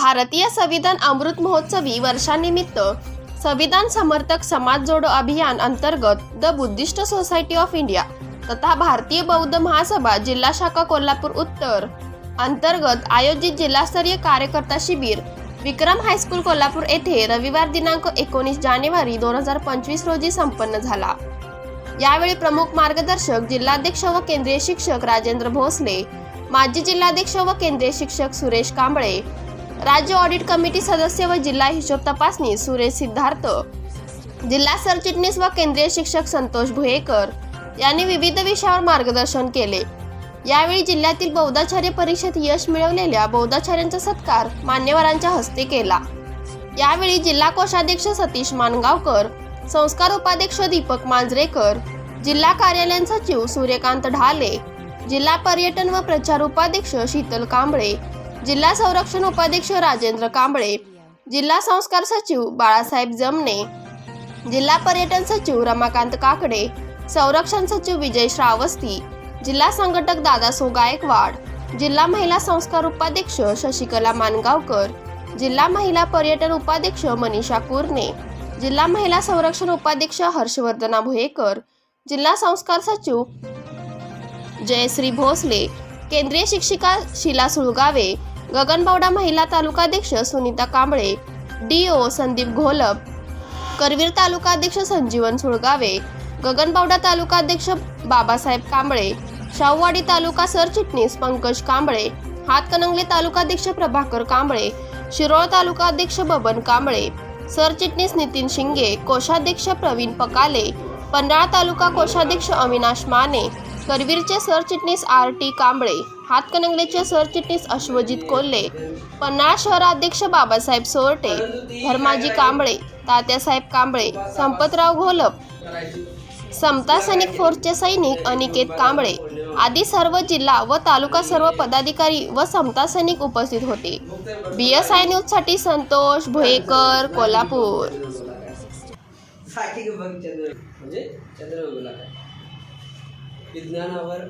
भारतीय संविधान अमृत महोत्सवी वर्षानिमित्त संविधान समर्थक समाज जोडो अभियान अंतर्गत the Buddhist society of India तथा भारतीय बौद्ध महासभा जिल्हा शाखा कोल्हापूर उत्तर अंतर्गत आयोजित जिल्हास्तरीय कार्यकर्ता शिबिर विक्रम हायस्कूल कोल्हापूर येथे रविवार दिनांक एकोणीस जानेवारी दोन हजार पंचवीस रोजी संपन्न झाला. यावेळी प्रमुख मार्गदर्शक जिल्हाध्यक्ष व केंद्रीय शिक्षक राजेंद्र भोसले माजी जिल्हाध्यक्ष व केंद्रीय शिक्षक सुरेश कांबळे राज्य ऑडिट कमिटी सदस्य व जिल्हा हिशोब तपासणी सुरेश सिद्धार्थ. जिल्हा सरचिटणीस व केंद्रीय शिक्षक संतोष भुयेकर यांनी विविध विषयावर मार्गदर्शन केले. यावेळी जिल्ह्यातील बौद्धाचार्य परिषद यश मिळवलेल्या बौद्धाचार्यांचा सत्कार मान्यवरांच्या हस्ते केला. यावेळी जिल्हा कोषाध्यक्ष सतीश मानगावकर संस्कार उपाध्यक्ष दीपक मांजरेकर जिल्हा कार्यालयीन सचिव सूर्यकांत ढाले जिल्हा पर्यटन व प्रचार उपाध्यक्ष शीतल कांबळे जिल्हा संरक्षण उपाध्यक्ष राजेंद्र कांबळे जिल्हा संस्कार सचिव बाळासाहेब जमणे जिल्हा पर्यटन सचिव रमाकांत काकडे संरक्षण सचिव विजय श्रावस्ती जिल्हा संघटक दादासो गायकवाड जिल्हा महिला संस्कार उपाध्यक्ष शशिकला मानगावकर जिल्हा महिला पर्यटन उपाध्यक्ष मनीषा कुरणे जिल्हा महिला संरक्षण उपाध्यक्ष हर्षवर्धना भुयेकर जिल्हा संस्कार सचिव जयश्री भोसले केंद्रीय शिक्षिका शिला सुळगावे गगनबावडा महिला तालुकाध्यक्ष सुनीता कांबळे डीओ संदीप घोलप करवीर तालुकाध्यक्ष संजीवन सुळगावे गगनबावडा तालुकाध्यक्ष बाबासाहेब कांबळे शाहूवाडी तालुका सरचिटणीस पंकज कांबळे हातकणंगले तालुकाध्यक्ष प्रभाकर कांबळे शिरोळ तालुकाध्यक्ष बबन कांबळे सरचिटणीस नितीन शिंगे कोषाध्यक्ष प्रवीण पकाले पन्हाळा तालुका कोषाध्यक्ष अविनाश माने करवीरचे सरचिटणीस आर टी कांबळे हातकणंगलेचे सरचिटणीस अश्वजित कोल्हे पन्हाळा शहराध्यक्ष बाबासाहेब सोरटे धर्माजी कांबळे तात्यासाहेब कांबळे संपतराव घोलप समता सैनिक फोर्सचे सैनिक अनिकेत कांबळे आदी सर्व जिल्हा व तालुका सर्व पदाधिकारी व समता सैनिक उपस्थित होते. बी एस आय न्यूजसाठी संतोष भोयेकर कोल्हापूर. विज्ञानावर